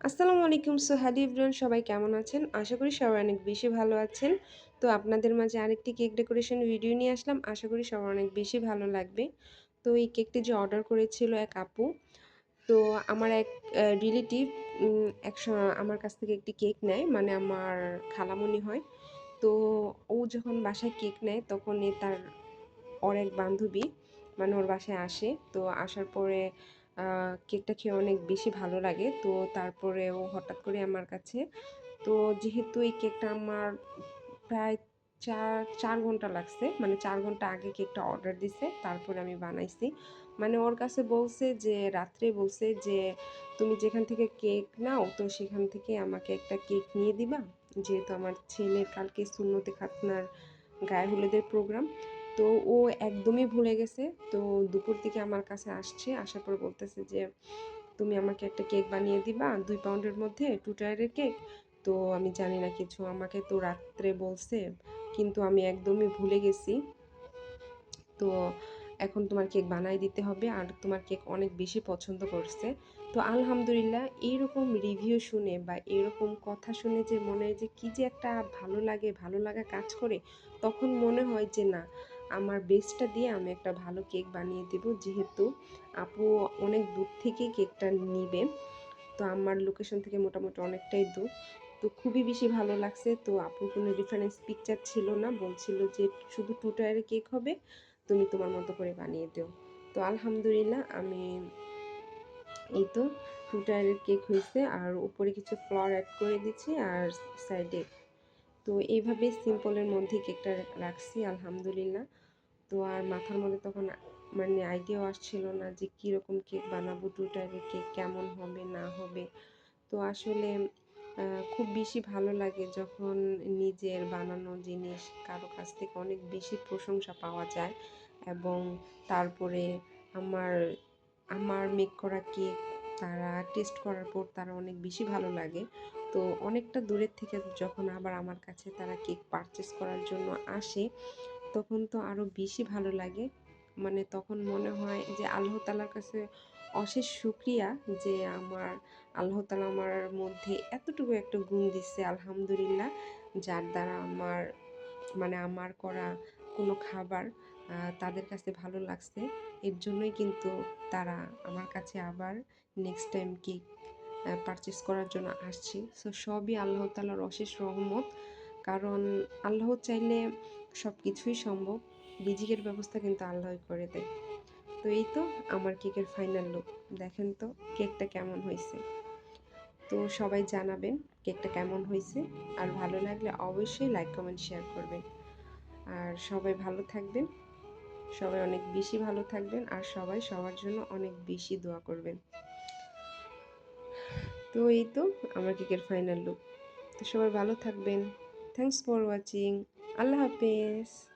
আসসালামু আলাইকুম। So, hello সবাই কেমন আছেন? আশা করি সবাই অনেক বেশি ভালো আছেন। তো আপনাদের মাঝে আরেকটি কেক ডেকোরেশন ভিডিও নিয়ে আসলাম। আশা করি সবার অনেক বেশি ভালো লাগবে। তো এই কেকটি যে অর্ডার করেছিল এক আপু, তো আমার এক রিলেটিভ এক আমার কাছ থেকে একটি কেক নেয়। মানে আমার খালামণি হয়। তো ও যখন বাসায় কেক নেয় তখন তার এক বান্ধবী মানে ওর বাসায় আসে। তো আসার পরে কেকটা খেয়ে অনেক বেশি ভালো লাগে। তো তারপরে ও হঠাৎ করে আমার কাছে, তো যেহেতু এই কেকটা আমার প্রায় চার চার ঘণ্টা লাগছে মানে চার ঘণ্টা আগে কেকটা অর্ডার দিছে, তারপরে আমি বানাইছি। মানে ওর কাছে বলছে যে, রাত্রে বলছে যে, তুমি যেখান থেকে কেক নাও, তো সেখান থেকে আমাকে একটা কেক নিয়ে দিবা। যেহেতু আমার ছেলের কালকে শূন্যতে খাতনার গায়ে হলুদের প্রোগ্রাম তো ও একদমই ভুলে গেছে। তো দুপুর দিকে আমার কাছে আসছে, আসার পর বলতেছে যে, তুমি আমাকে একটা কেক বানিয়ে দিবা, দুই পাউন্ডের মধ্যে টু টায়ারের কেক। তো আমি জানি না কিছু, আমাকে তো রাত্রে বলছে, কিন্তু আমি একদমই ভুলে গেছি। তো এখন তোমার কেক বানাই দিতে হবে, আর তোমার কেক অনেক বেশি পছন্দ করছে। তো আলহামদুলিল্লাহ, এইরকম রিভিউ শুনে বা এরকম কথা শুনে যে মনে হয় যে কী যে একটা ভালো লাগে, ভালো লাগা কাজ করে, তখন মনে হয় যে না আমার বেস্টটা দিয়ে আমি একটা ভালো কেক বানিয়ে দেব। যেহেতু আপু অনেক দূর থেকে কেকটা নিবে, তো আমার লোকেশন থেকে মোটামুটি অনেকটাই দূর। তো খুবই বেশি ভালো লাগছে। তো আপুর কোনো রেফারেন্স পিকচার ছিল না? বলছিল যে শুধু টু টায়ারে কেক হবে, তুমি তোমার মতো করে বানিয়ে দিও। তো আলহামদুলিল্লাহ আমি এই তো টু টায়ারের কেক হয়েছে। আর উপরে কিছু ফ্লাওয়ার অ্যাড করে দিচ্ছি। আর সাইডে তো এইভাবে সিম্পলের মধ্যে কেকটা রাখছি, আলহামদুলিল্লাহ। তো আর মাথার মধ্যে তখন মানে আইডিয়াও আসছিল না যে কীরকম কেক বানাবো টু টাইপের কেক কেমন হবে, না হবে। তো আসলে খুব বেশি ভালো লাগে যখন নিজের বানানো জিনিস কারও কাছ থেকে অনেক বেশি প্রশংসা পাওয়া যায় এবং তারপরে আমার আমার মেক করা কেক তারা টেস্ট করার পর তারা অনেক বেশি ভালো লাগে। তো অনেকটা দূরের থেকে যখন আবার আমার কাছে তারা কেক পারচেস করার জন্য আসে, তখন তো আরও বেশি ভালো লাগে। মানে তখন মনে হয় যে আল্লাহ তালার কাছে অশেষ শুক্রিয়া যে আমার আল্লাহ তালা আমার মধ্যে এতটুকু একটা গুণ দিচ্ছে আলহামদুলিল্লাহ, যার দ্বারা আমার মানে আমার করা কোনো খাবার তাদের কাছে ভালো লাগছে। এর জন্যই কিন্তু তারা আমার কাছে আবার নেক্সট টাইম কেক পারচেস করার জন্য আসছি। সো সবই আল্লাহ তালার অশেষ রহমত। কারণ আল্লাহ চাইলে সব কিছুই সম্ভব। রিজিকের ব্যবস্থা কিন্তু আল্লাহই করে দেয়। তো এই তো আমার কেকের ফাইনাল লুক দেখেন তো কেকটা কেমন হয়েছে। তো সবাই জানাবেন কেকটা কেমন হয়েছে। আর ভালো লাগলে অবশ্যই লাইক কমেন্ট শেয়ার করবেন। আর সবাই ভালো থাকবেন। সবাই অনেক বেশি ভালো থাকবেন আর সবাই সবার জন্য অনেক বেশি দোয়া করবেন। তো এই তো আমার কেকের ফাইনাল লুক তো সবাই ভালো থাকবেন। থ্যাংকস ফর ওয়াচিং আল্লাহ হাফেজ।